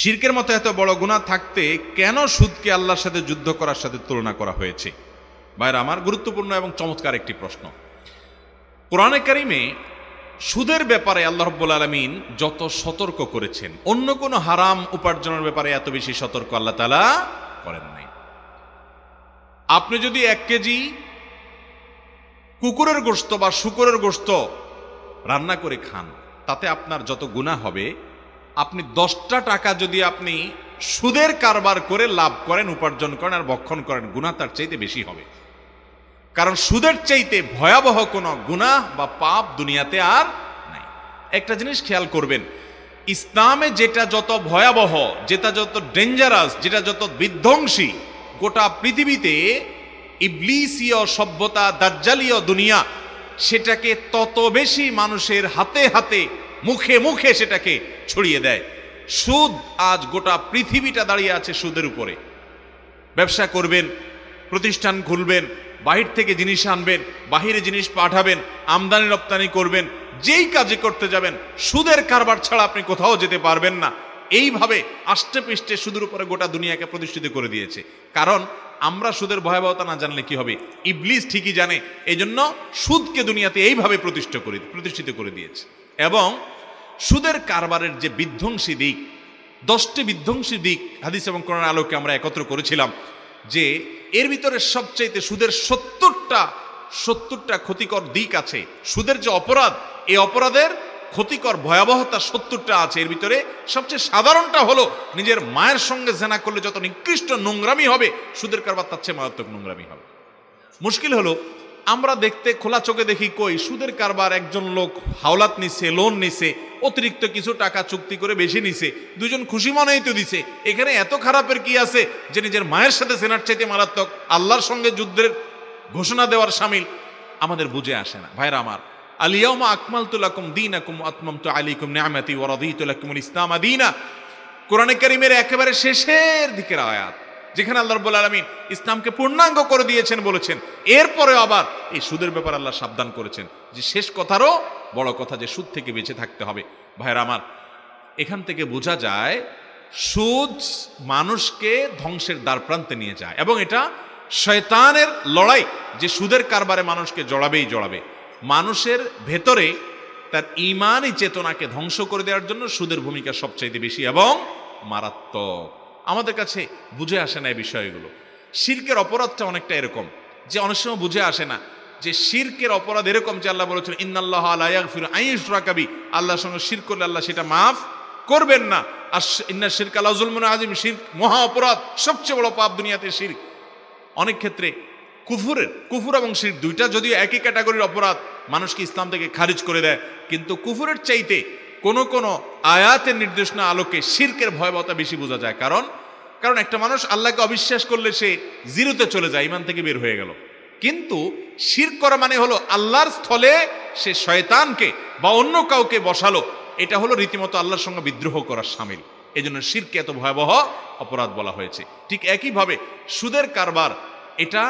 শিরকের মতো এত বড় গুণা থাকতে কেন সুদকে আল্লাহর সাথে যুদ্ধ করার সাথে তুলনা করা হয়েছে? বাইরে আমার গুরুত্বপূর্ণ এবং চমৎকার একটি প্রশ্ন। কোরআনে কারিমে সুদের ব্যাপারে আল্লাহ রব্বুল আলমিন যত সতর্ক করেছেন, অন্য কোনো হারাম উপার্জনের ব্যাপারে এত বেশি সতর্ক আল্লাহ তালা করেন নাই। আপনি যদি এক কেজি কুকুরের গোস্ত বা শুকুরের গোস্ত রান্না করে খান, তাতে আপনার যত গুণা হবে আপনি দশটা টাকা যদি আপনি সুদের কারবার করে লাভ করেন, উপার্জন করেন আর ভক্ষণ করেন গুণা তার চাইতে বেশি হবে। কারণ সুদের চাইতে ভয়াবহ কোনো গুণা বা পাপ দুনিয়াতে আর নাই। একটা জিনিস খেয়াল করবেন, ইসলামে যেটা যত ভয়াবহ, যেটা যত ডেঞ্জারাস যেটা যত বিধ্বংসী, গোটা পৃথিবীতে ইবলিসীয় সভ্যতা, দাজ্জালীয় দুনিয়া, সেটাকে তত বেশি মানুষের হাতে হাতে মুখে মুখে সেটাকে ছড়িয়ে দেয়। সুদ আজ গোটা পৃথিবীটা দাঁড়িয়ে আছে সুদের উপরে। ব্যবসা করবেন, প্রতিষ্ঠান খুলবেন, বাহির থেকে জিনিস আনবেন, বাহিরে জিনিস পাঠাবেন, আমদানি রপ্তানি করবেন, যেই কাজে করতে যাবেন, সুদের কারবার ছাড়া আপনি কোথাও যেতে পারবেন না। এইভাবে আষ্টে পৃষ্ঠে সুদের উপরে গোটা দুনিয়াকে প্রতিষ্ঠিত করে দিয়েছে। কারণ আমরা সুদের ভয়াবহতা না জানলে কি হবে? ইবলিস ঠিকই জানে এই জন্য সুদকে দুনিয়াতে এইভাবে প্রতিষ্ঠা করে, প্রতিষ্ঠিত করে দিয়েছে। এবং সুদের কারবারের যে বিধ্বংসী দিক, দশটি বিধ্বংসী দিক হাদিস এবং কোরআন আলোকে আমরা একত্র করেছিলাম যে এর ভিতরে সবচাইতে সুদের সত্তরটা সত্তরটা ক্ষতিকর দিক আছে। সুদের যে অপরাধ, এই অপরাধের ক্ষতিকর ভয়াবহতা সত্তরটা আছে। এর ভিতরে সবচেয়ে সাধারণটা হলো নিজের মায়ের সঙ্গে জেনা করলে যত নিকৃষ্ট নোংরামি হবে, সুদের কারবার তার চেয়ে মারাত্মক নোংরামি হবে। মুশকিল হলো, আমরা দেখতে খোলা চোখে দেখি কই, সুদের কারবার একজন লোক হাওলাত নিছে, লোন নিছে অতিরিক্ত কিছু টাকা চুক্তি করে বেশি নিছে। দুজন খুশি মনেই তো দিছে। এখানে এত খারাপের কি আছে যে নিজের মায়ের সাথে সেনার চাইতে মারাত্মক, আল্লাহর সঙ্গে যুদ্ধের ঘোষণা দেওয়ার সামিল আমাদের বুঝে আসে না। ভাইরা আমার আলিয়াউমা আকমাল তুলাকুম দিন আকুম আতমাম তু আলিকুম নিয়ামাতি ওরাদিতুলাকুমুল ইসলাম আদিনা কোরআনে কারিমের একেবারে শেষের দিকের আয়াত, যেখানে আল্লাহ রব্বুল আলমিন ইসলামকে পূর্ণাঙ্গ করে দিয়েছেন বলেছেন। এরপরে আবার এই সুদের ব্যাপার আল্লাহ সাবধান করেছেন। যে শেষ কথারও বড় কথা যে সুদ থেকে বেঁচে থাকতে হবে। ভাইয়ের আমার, এখান থেকে বোঝা যায়, সুদ মানুষকে ধ্বংসের দ্বার প্রান্তে নিয়ে যায় এবং এটা শয়তানের লড়াই, যে সুদের কারবারে মানুষকে জড়াবেই জড়াবে। মানুষের ভেতরে তার ইমানই চেতনাকে ধ্বংস করে দেওয়ার জন্য সুদের ভূমিকা সবচাইতে বেশি এবং মারাত্মক। আমাদের কাছে বুঝে আসে না এই বিষয়গুলো। শির্কের অপরাধটা অনেকটা এরকম, যে অনেক সময় বুঝে আসে না যে শির্কের অপরাধ এরকম যে আল্লাহ বলেছেন, ইন্নাল্লাহ আলাইয়াক ফির আইস আল্লাহর সঙ্গে শির করলে আল্লাহ সেটা মাফ করবেন না। আর ইন্না শিরক আল্লাহ জুলমুন আজিম শির মহা অপরাধ, সবচেয়ে বড় পাপ দুনিয়াতে শির। অনেক ক্ষেত্রে কুফুরের, কুফুর এবং শির দুইটা যদিও একই ক্যাটাগরির অপরাধ, মানুষকে ইসলাম থেকে খারিজ করে দেয়। কিন্তু কুফুরের চাইতে কোন কোন আয়াতের নির্দেশনা আলোকে শিরকের ভয়াবহতা বেশি বোঝা যায়। কারণ কারণ একটা মানুষ আল্লাহকে অবিশ্বাস করলে সে জিরোতে চলে যায়, ইমান থেকে বের হয়ে গেল। কিন্তু শির করা মানে হলো আল্লাহর স্থলে সে শয়তানকে বা অন্য কাউকে বসালো। এটা হলো রীতিমতো আল্লাহর সঙ্গে বিদ্রোহ করার সামিল। এই জন্য শিরকে এত ভয়াবহ অপরাধ বলা হয়েছে। ঠিক একইভাবে সুদের কারবার, এটা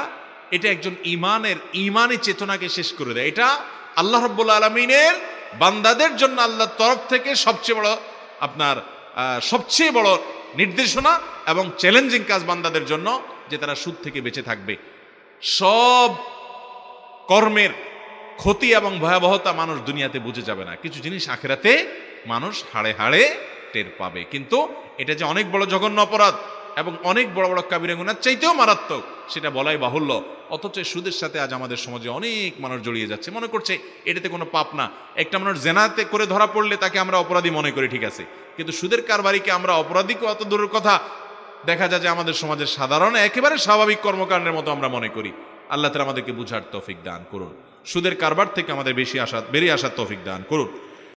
এটা একজন ইমানের ইমানি চেতনাকে শেষ করে দেয়। এটা আল্লাহ রব্বুল আলমিনের বান্দাদের জন্য আল্লাহর তরফ থেকে সবচেয়ে বড় আপনার সবচেয়ে বড় নির্দেশনা এবং চ্যালেঞ্জিং কাজ বান্দাদের জন্য যে তারা সুদ থেকে বেঁচে থাকবে। সব কর্মের ক্ষতি এবং ভয়াবহতা মানুষ দুনিয়াতে বুঝে যাবে না। কিছু জিনিস আখেরাতে মানুষ হাড়ে হাড়ে টের পাবে। কিন্তু এটা যে অনেক বড় জঘন্য অপরাধ এবং অনেক বড় বড় কাবিরা গুনার চাইতেও মারাত্মক, সেটা বলাই বাহুল্য। অথচ সুদের সাথে আজ আমাদের সমাজে অনেক মানুষ জড়িয়ে যাচ্ছে। মনে করছে এটাতে কোনো পাপ না। একটা মানুষ জেনাতে করে ধরা পড়লে তাকে আমরা অপরাধী মনে করি, ঠিক আছে। কিন্তু সুদের কারবারিকে আমরা অপরাধী অত দূরের কথা দেখা যায় যে আমাদের সমাজের সাধারণ একেবারে স্বাভাবিক কর্মকাণ্ডের মতো আমরা মনে করি। আল্লাহ তালা আমাদেরকে বুঝার তৌফিক দান করুন। সুদের কারবার থেকে আমাদের বেশি আসা বেরিয়ে আসার তৌফিক দান করুন।